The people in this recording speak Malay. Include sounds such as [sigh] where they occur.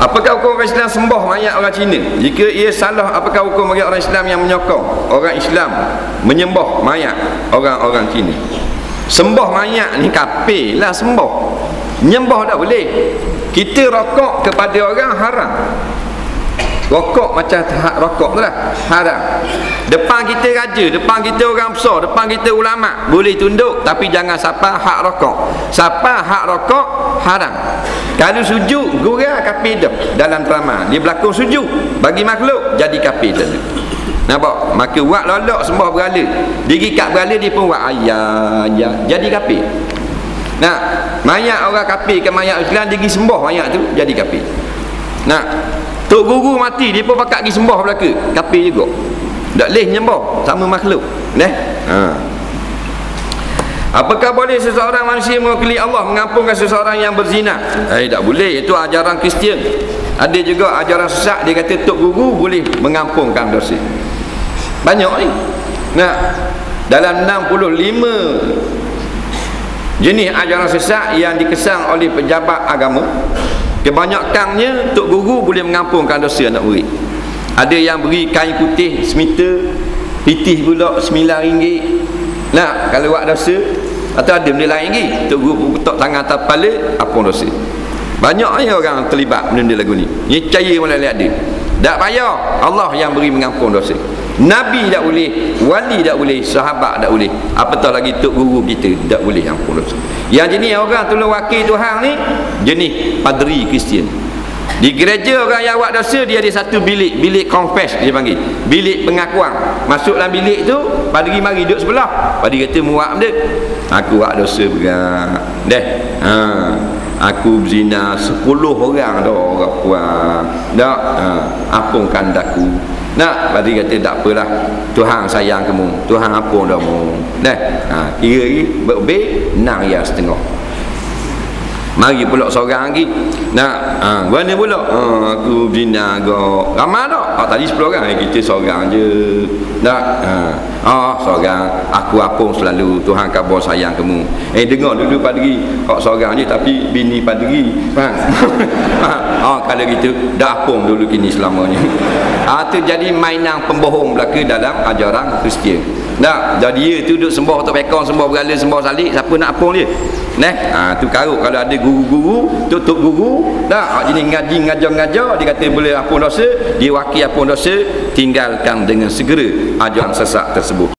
Apakah hukum orang Islam sembah mayat orang Cina? Jika ia salah, apakah hukum bagi orang Islam yang menyokong orang Islam menyembah mayat orang-orang Cina? Sembah mayat ni kapir lah sembah. Menyembah tak boleh. Kita rokok kepada orang haram. Rokok macam hak rokok tu lah Haram Depan kita raja Depan kita orang besar Depan kita ulama Boleh tunduk Tapi jangan siapa hak rokok Siapa hak rokok Haram Kalau sujud Gurau kapir dah Dalam drama Dia berlakon sujud Bagi makhluk Jadi kapir dah Nampak? Maka buat lolok sembah berala Diri kat berala dia pun buat ayah. Jadi kapir Nah, mayat orang kapir ke mayat Islam Diri sembah mayat tu Jadi kapir Nah, Tok guru mati dia pun pakat pergi sembah belaka. Kafir juga. Tak leh nyembah sama makhluk. Neh. Ha. Apakah boleh seseorang manusia mewakili Allah mengampunkan seseorang yang berzina? Eh tak boleh. Itu ajaran Kristian. Ada juga ajaran sesat dia kata tok guru boleh mengampunkan dosa. Banyak ni. Nah, dalam 65 jenis ajaran sesat yang dikesang oleh pejabat agama Kebanyakannya Tok Guru boleh mengampunkan dosa anak murid Ada yang beri kain putih semita Pitih pula sembilan ringgit Nah, kalau buat dosa Atau ada benda lain lagi. Tok Guru putak tangan atas kepala Ampun dosa. Banyaknya orang terlibat benda lagu ni. Ini percaya melalui ada Tak payah. Allah yang beri mengampun dosa. Nabi tak boleh Wali tak boleh Sahabat tak boleh. Apatah lagi Tok Guru kita Tak boleh ampun dosa. Yang jenis orang tolong wakil Tuhan ni Jenis Padri Kristian di gereja orang yang buat dosa dia ada satu bilik. Bilik confess dia panggil. Bilik pengakuan. Masuk dalam bilik tu padri mari duduk sebelah. Padri kata muak dia aku buat dosa berat. Deh. Ha. Aku berzina 10 orang dah orang puan. Dak ha. Ampunkan daku nak padri kata tak apalah. Tuhan sayang kamu. Tuhan ampun dah mu. Deh. Ha. Kira lagi berbe nang ya setengah Mari pula seorang lagi. Nak ha, Mana pula ha, Aku bina go Ramai tak? Ha, Tadi 10 orang. Eh, Kita seorang je. Nak ha. Oh seorang. Aku apung selalu. Tuhan kabar sayang kamu. Eh dengar dulu padri Kau seorang je Tapi bini padri Faham? [laughs] Ha. oh, Kalau gitu Dah apung dulu kini selamanya. Ha, Itu jadi mainan pembohong belaka Dalam ajaran Kristian Tak Jadi dia tu duduk sembah Tak pekong Sembah berala Sembah salik Siapa nak apung dia? Neh, ha, tu karuk. Kalau ada guru-guru, tutup guru, dah ha, jenis ngaji ngajar-ngajar dia kata boleh ampun dosa, dia wakil ampun dosa, tinggalkan dengan segera ajaran sesat tersebut.